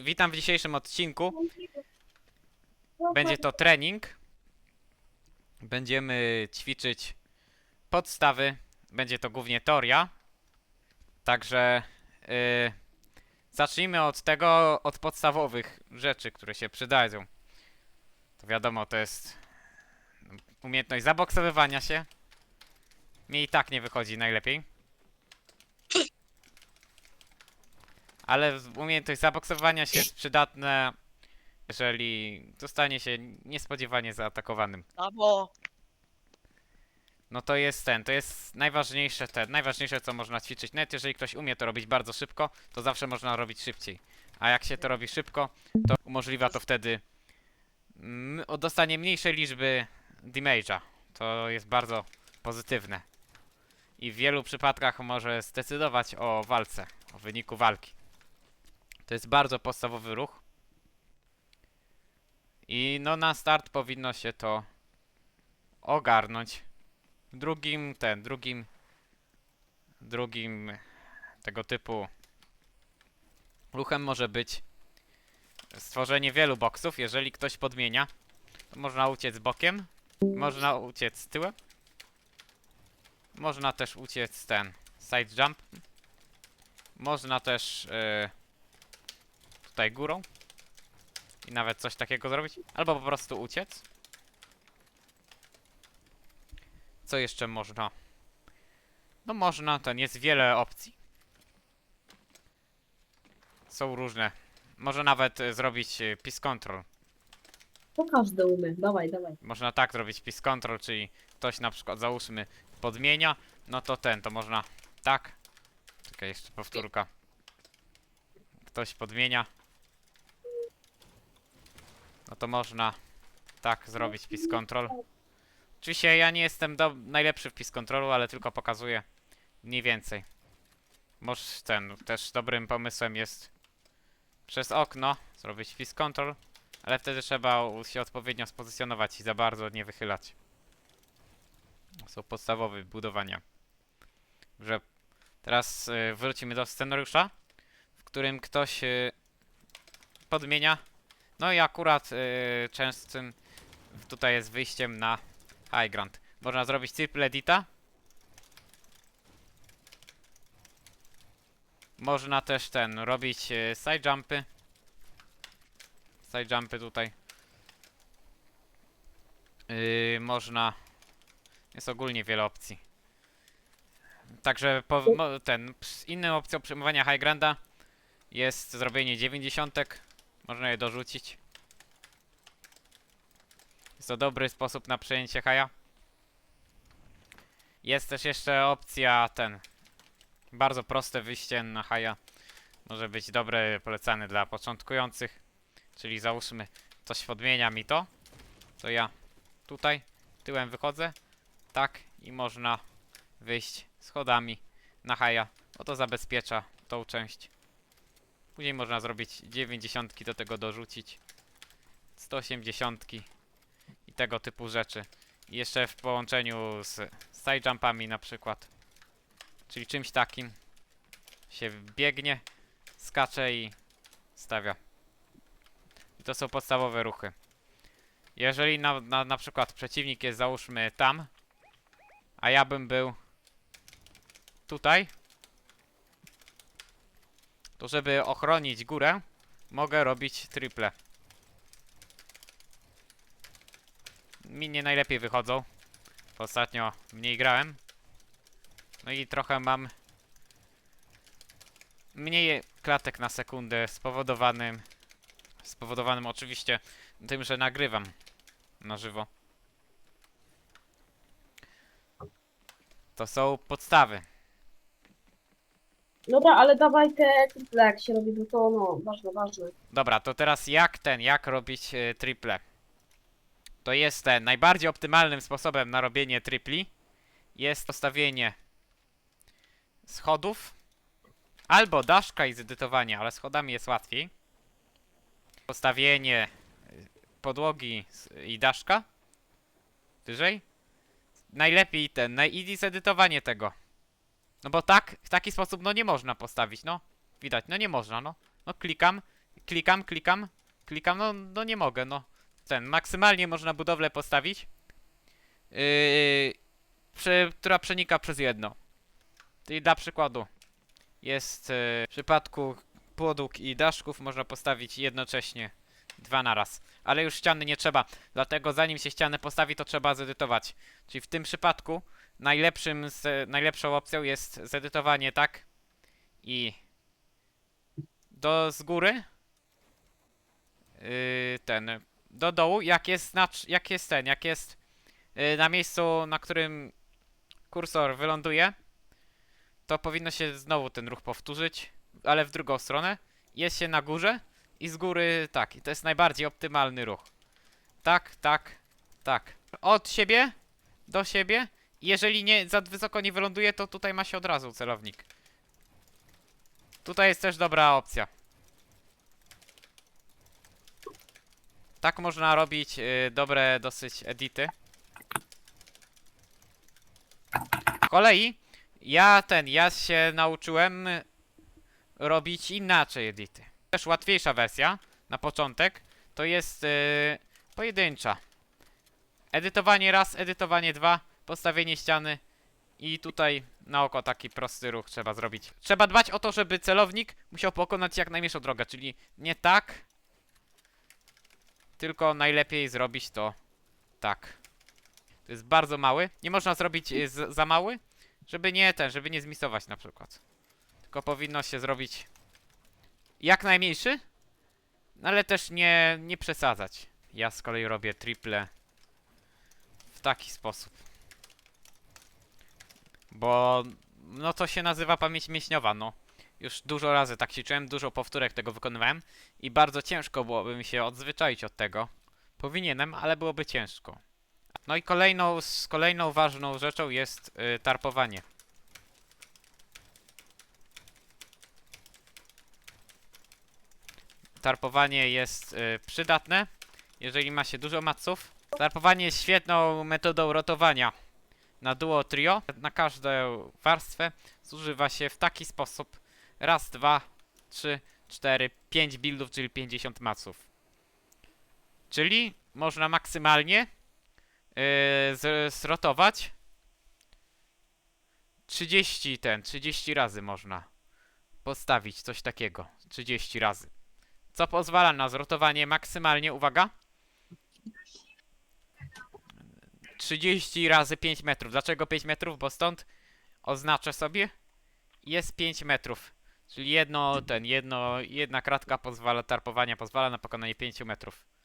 Witam w dzisiejszym odcinku. Będzie to trening. Będziemy ćwiczyć podstawy. Będzie to głównie teoria. Także yy, zacznijmy od tego, od podstawowych rzeczy, które się przydają. To wiadomo, to jest umiejętność zaboksowywania się. Mi i tak nie wychodzi najlepiej. Ale umiejętność zaboksowania się jest przydatna, jeżeli zostanie się niespodziewanie zaatakowanym. Brawo! No to jest ten, to jest najważniejsze ten, najważniejsze co można ćwiczyć. Nawet jeżeli ktoś umie to robić bardzo szybko, to zawsze można robić szybciej. A jak się to robi szybko, to umożliwia to wtedy mm, o dostanie mniejszej liczby damage'a. To jest bardzo pozytywne. I w wielu przypadkach może zdecydować o walce, o wyniku walki. To jest bardzo podstawowy ruch. I no na start powinno się to ogarnąć. Drugim, ten, drugim, drugim tego typu ruchem może być stworzenie wielu boksów. Jeżeli ktoś podmienia, to można uciec bokiem, można uciec tyłem, można też uciec ten side jump, można też yy, tutaj górą i nawet coś takiego zrobić, albo po prostu uciec. Co jeszcze można? No można, to nie jest wiele opcji. Są różne. Można nawet e, zrobić e, peace control. To każdy umie. Dawaj, dawaj. Można tak zrobić peace control, czyli ktoś na przykład załóżmy podmienia, no to ten, to można tak. Czekaj, jeszcze powtórka. Ktoś podmienia. No to można tak zrobić peace control. Oczywiście ja nie jestem do, najlepszy w peace controlu, ale tylko pokazuję mniej więcej. Może ten, też dobrym pomysłem jest przez okno zrobić peace control, ale wtedy trzeba się odpowiednio spozycjonować i za bardzo nie wychylać. Są podstawowe budowania. Że teraz y, wrócimy do scenariusza, w którym ktoś y, podmienia. No i akurat y, częstym tutaj jest wyjściem na high ground. Można zrobić triple edita. Można też ten robić y, side jumpy. Side jumpy tutaj. Yy, można. Jest ogólnie wiele opcji. Także po, ten. Inną opcją przyjmowania high granda jest zrobienie 90. Można je dorzucić. Jest to dobry sposób na przejęcie haja. Jest też jeszcze opcja ten. Bardzo proste wyjście na haja. Może być dobre, polecane dla początkujących. Czyli załóżmy, coś podmienia mi to. To ja tutaj tyłem wychodzę. Tak i można wyjść schodami na haja. Bo to zabezpiecza tą część. Później można zrobić 90 do tego dorzucić. 180 i tego typu rzeczy. I jeszcze w połączeniu z side jumpami na przykład. Czyli czymś takim się biegnie, skacze i stawia. I to są podstawowe ruchy. Jeżeli na, na, na przykład przeciwnik jest załóżmy tam, a ja bym był tutaj, to żeby ochronić górę, mogę robić triple. Mi nie najlepiej wychodzą. Ostatnio mniej grałem. No i trochę mam mniej klatek na sekundę spowodowanym spowodowanym oczywiście tym, że nagrywam na żywo. To są podstawy. Dobra, ale dawaj te triple, jak się robi, bo to no, ważne, ważne. Dobra, to teraz jak ten, jak robić e, triple? To jest ten, najbardziej optymalnym sposobem na robienie tripli jest postawienie schodów albo daszka i zedytowanie, ale schodami jest łatwiej. Postawienie y, podłogi i daszka wyżej. Najlepiej ten, najeasy zedytowanie tego. No bo tak, w taki sposób no nie można postawić, no. Widać, no nie można, no. No klikam, Klikam, klikam, klikam, no, no nie mogę, no. Ten, maksymalnie można budowlę postawić, yy, przy, która przenika przez jedno. Czyli dla przykładu, jest yy, w przypadku podłóg i daszków można postawić jednocześnie dwa naraz. Ale już ściany nie trzeba, dlatego zanim się ścianę postawi, to trzeba zedytować. Czyli w tym przypadku najlepszym, z, najlepszą opcją jest zedytowanie tak? I do z góry? Yy, ten do dołu? Jak jest na, jak jest ten jak jest yy, na miejscu na którym kursor wyląduje to powinno się znowu ten ruch powtórzyć ale w drugą stronę. Jest się na górze i z góry tak i to jest najbardziej optymalny ruch. Tak tak tak. Od siebie do siebie jeżeli nie za wysoko nie wyląduje to tutaj ma się od razu celownik Tutaj jest też dobra opcja. Tak można robić y, dobre dosyć edity. Kolei ja ten, ja się nauczyłem robić inaczej edity. Też łatwiejsza wersja na początek to jest y, pojedyncza. Edytowanie raz, edytowanie dwa, postawienie ściany i tutaj na oko taki prosty ruch trzeba zrobić. Trzeba dbać o to, żeby celownik musiał pokonać jak najmniejszą drogę, czyli nie tak, tylko najlepiej zrobić to tak. To jest bardzo mały. Nie można zrobić y, za mały, żeby nie ten, żeby nie zmisować na przykład. Tylko powinno się zrobić jak najmniejszy, no ale też nie, nie przesadzać. Ja z kolei robię triple w taki sposób. Bo no to się nazywa pamięć mięśniowa, no. Już dużo razy tak ćwiczyłem, dużo powtórek tego wykonywałem i bardzo ciężko byłoby mi się odzwyczaić od tego. Powinienem, ale byłoby ciężko. No i kolejną, z kolejną ważną rzeczą jest y, tarpowanie. Tarpowanie jest y, przydatne, jeżeli ma się dużo maców. Tarpowanie jest świetną metodą rotowania na duo trio. Na każdą warstwę zużywa się w taki sposób. Raz, dwa, trzy, cztery, pięć buildów, czyli 50 maców. Czyli można maksymalnie yy, zrotować 30 ten, 30 razy można postawić coś takiego. 30 razy. Co pozwala na zrotowanie maksymalnie, uwaga, 30 razy 5 metrów. Dlaczego 5 metrów? Bo stąd oznaczę sobie jest 5 metrów. Czyli jedno, ten, jedno, jedna kratka pozwala, tarpowania pozwala na pokonanie 5 metrów.